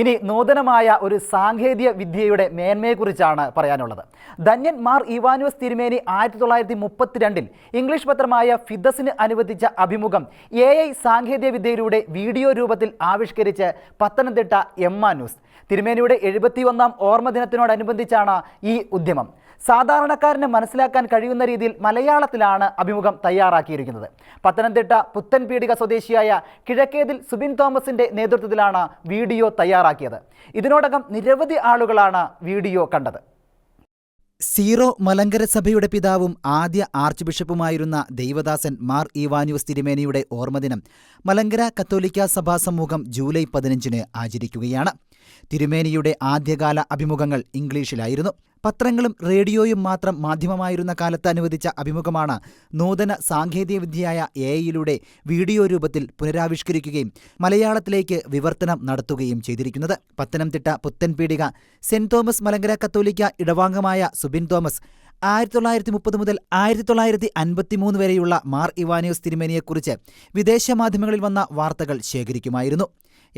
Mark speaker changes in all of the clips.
Speaker 1: ഇനി നൂതനമായ ഒരു സാങ്കേതിക വിദ്യയുടെ മേന്മയെക്കുറിച്ചാണ് പറയാനുള്ളത്. ധന്യൻ മാർ ഇവാനുവസ് തിരുമേനി ആയിരത്തി തൊള്ളായിരത്തി മുപ്പത്തിരണ്ടിൽ ഇംഗ്ലീഷ് പത്രമായ ഫിദസിന് അനുവദിച്ച അഭിമുഖം എ ഐ സാങ്കേതിക വിദ്യയിലൂടെ വീഡിയോ രൂപത്തിൽ ആവിഷ്കരിച്ച് പത്തനംതിട്ട എം ന്യൂസ് തിരുമേനിയുടെ എഴുപത്തിയൊന്നാം ഓർമ്മ ദിനത്തിനോടനുബന്ധിച്ചാണ് ഈ ഉദ്യമം. സാധാരണക്കാരന് മനസ്സിലാക്കാൻ കഴിയുന്ന രീതിയിൽ മലയാളത്തിലാണ് അഭിമുഖം തയ്യാറാക്കിയിരിക്കുന്നത്. പത്തനംതിട്ട പുത്തൻപീടിക സ്വദേശിയായ കിഴക്കേതിൽ സുബിൻ തോമസിന്റെ നേതൃത്വത്തിലാണ് വീഡിയോ തയ്യാറാക്കിയത്. ഇതിനോടകം നിരവധി ആളുകളാണ് വീഡിയോ കണ്ടത്. സീറോ മലങ്കര സഭയുടെ പിതാവും ആദ്യ ആർച്ച് ബിഷപ്പുമായിരുന്ന ദൈവദാസൻ മാർ ഇവാനിയോസ് തിരുമേനിയുടെ ഓർമ്മദിനം മലങ്കര കത്തോലിക്ക സഭാ സമൂഹം ജൂലൈ പതിനഞ്ചിന് ആചരിക്കുകയാണ്. തിരുമേനിയുടെ ആദ്യകാല അഭിമുഖങ്ങൾ ഇംഗ്ലീഷിലായിരുന്നു. പത്രങ്ങളും റേഡിയോയും മാത്രം മാധ്യമമായിരുന്ന കാലത്ത് അനുവദിച്ച അഭിമുഖമാണ് നൂതന സാങ്കേതികവിദ്യയായ എ ഐയിലൂടെ വീഡിയോ രൂപത്തിൽ പുനരാവിഷ്കരിക്കുകയും മലയാളത്തിലേക്ക് വിവർത്തനം നടത്തുകയും ചെയ്തിരിക്കുന്നത്. പത്തനംതിട്ട പുത്തൻപീടിക സെന്റ് തോമസ് മലങ്കര കത്തോലിക്ക ഇടവാംഗമായ സുബിൻ തോമസ് ആയിരത്തി തൊള്ളായിരത്തി മുപ്പത് മുതൽ ആയിരത്തി തൊള്ളായിരത്തി അൻപത്തിമൂന്ന് വരെയുള്ള മാർ ഇവാനിയോസ് തിരുമേനിയെക്കുറിച്ച് വിദേശ മാധ്യമങ്ങളിൽ വന്ന വാർത്തകൾ ശേഖരിക്കുമായിരുന്നു.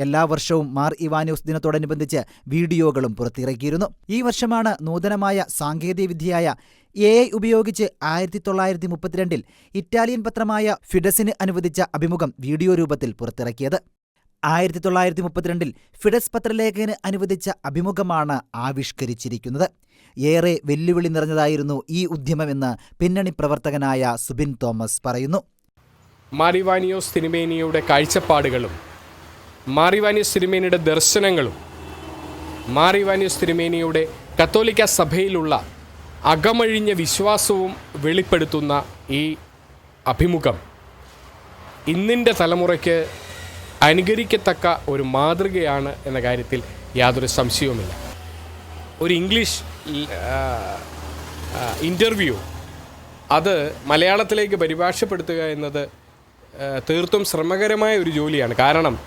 Speaker 1: എല്ലാ വർഷവും മാർ ഇവാനോസ് ദിനത്തോടനുബന്ധിച്ച് വീഡിയോകളും പുറത്തിറക്കിയിരുന്നു. ഈ വർഷമാണ് നൂതനമായ സാങ്കേതികവിദ്യയായ എ ഐ ഉപയോഗിച്ച് ആയിരത്തി തൊള്ളായിരത്തി മുപ്പത്തിരണ്ടിൽ ഇറ്റാലിയൻ പത്രമായ ഫിഡസിന് അനുവദിച്ച അഭിമുഖം വീഡിയോ രൂപത്തിൽ പുറത്തിറക്കിയത്. ആയിരത്തി തൊള്ളായിരത്തി മുപ്പത്തിരണ്ടിൽ ഫിഡസ് പത്രലേഖകന് അനുവദിച്ച അഭിമുഖമാണ് ആവിഷ്കരിച്ചിരിക്കുന്നത്. ഏറെ വെല്ലുവിളി നിറഞ്ഞതായിരുന്നു ഈ ഉദ്യമമെന്ന് പിന്നണി പ്രവർത്തകനായ സുബിൻ തോമസ് പറയുന്നു.
Speaker 2: മാരിവാനിയോസ് തിരുമേനിയുടെ കാഴ്ചപ്പാടുകളും മാറിവാനിയോസ് സിരിമേനിയുടെ ദർശനങ്ങളും മാറിവാനി സിരിമേനിയുടെ കത്തോലിക്ക സഭയിലുള്ള അകമഴിഞ്ഞ വിശ്വാസവും വെളിപ്പെടുത്തുന്ന ഈ അഭിമുഖം ഇന്നിന്റെ തലമുറയ്ക്ക് അനുകരിക്കത്തക്ക ഒരു മാതൃകയാണ് എന്ന കാര്യത്തിൽ യാതൊരു സംശയവുമില്ല. ഒരു ഇംഗ്ലീഷ് ഇന്റർവ്യൂ. അത് മലയാളത്തിലേക്ക് പരിഭാഷപ്പെടുത്തുക എന്നത് തീർത്തും ശ്രമകരമായ ഒരു ജോലിയാണ്. കാരണം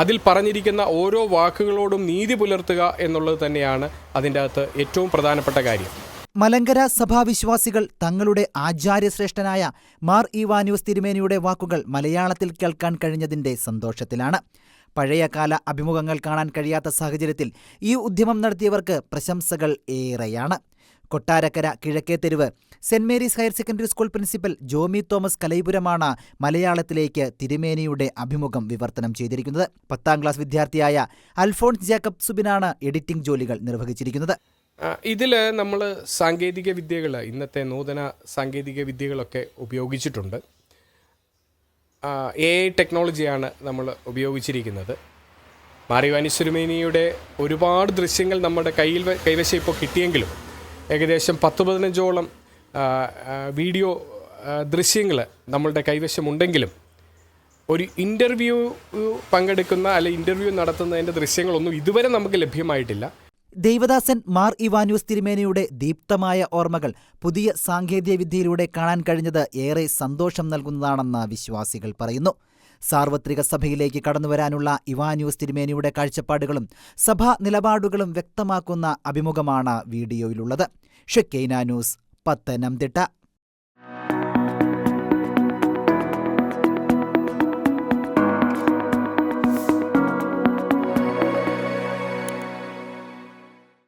Speaker 2: അതിൽ പറഞ്ഞിരിക്കുന്ന ഓരോ വാക്കുകളോടും നീതി പുലർത്തുക എന്നുള്ളത് തന്നെയാണ് അതിന്റെ അകത്ത് ഏറ്റവും പ്രധാനപ്പെട്ട കാര്യം.
Speaker 1: മലങ്കര സഭാവിശ്വാസികൾ തങ്ങളുടെ ആചാര്യശ്രേഷ്ഠനായ മാർ ഇവാന്യൂസ് തിരുമേനിയുടെ വാക്കുകൾ മലയാളത്തിൽ കേൾക്കാൻ കഴിഞ്ഞതിന്റെ സന്തോഷത്തിലാണ്. പഴയകാല അഭിമുഖങ്ങൾ കാണാൻ കഴിയാത്ത സാഹചര്യത്തിൽ ഈ ഉദ്യമം നടത്തിയവർക്ക് പ്രശംസകൾ ഏറെയാണ്. കൊട്ടാരക്കര കിഴക്കേ തെരുവ്. Saint Mary's higher secondary school principal Jomi Thomas കലൈപുരമാണ് മലയാളത്തിലേക്ക് തിരുമേനിയുടെ അഭിമുഖം വിവർത്തനം ചെയ്തിരിക്കുന്നത്. പത്താം ക്ലാസ് വിദ്യാർത്ഥിയായ അൽഫോൺസ് ജേക്കബ് സുബിനാണ് എഡിറ്റിംഗ് ജോലികൾ നിർവഹിച്ചിരിക്കുന്നത്.
Speaker 2: ഇതിൽ നമ്മൾ സാങ്കേതിക വിദ്യകൾ ഇന്നത്തെ നൂതന സാങ്കേതിക വിദ്യകളൊക്കെ ഉപയോഗിച്ചിട്ടുണ്ട്. എ ഐ ടെക്നോളജിയാണ് നമ്മൾ ഉപയോഗിച്ചിരിക്കുന്നത്. മാറിവാനി സുരുമേനിയുടെ ഒരുപാട് ദൃശ്യങ്ങൾ നമ്മുടെ കയ്യിൽ കൈവശം ഇപ്പോൾ കിട്ടിയെങ്കിലും ഏകദേശം പത്ത് പതിനഞ്ചോളം വീഡിയോ ദൃശ്യങ്ങൾ നമ്മളുടെ കൈവശമുണ്ടെങ്കിലും ഒരു ഇന്റർവ്യൂ പങ്കെടുക്കുന്ന അല്ലെ ഇന്റർവ്യൂ നടത്തുന്നതിന്റെ ദൃശ്യങ്ങളൊന്നും ഇതുവരെ നമുക്ക് ലഭ്യമായിട്ടില്ല.
Speaker 1: ദേവദാസൻ മാർ ഇവാന്യൂസ് തിരുമേനയുടെ ദീപ്തമായ ഓർമ്മകൾ പുതിയ സാങ്കേതിക വിദ്യയിലൂടെ കാണാൻ കഴിഞ്ഞത് ഏറെ സന്തോഷം നൽകുന്നതാണെന്ന് വിശ്വാസികൾ പറയുന്നു. സാർവത്രിക സഭയിലേക്ക് കടന്നുവരാനുള്ള ഇവാന്യൂസ് തിരുമേനിയുടെ കാഴ്ചപ്പാടുകളും സഭാ നിലപാടുകളും വ്യക്തമാക്കുന്ന അഭിമുഖമാണ് വീഡിയോയിലുള്ളത്. Shekinah news Pathanamthitta.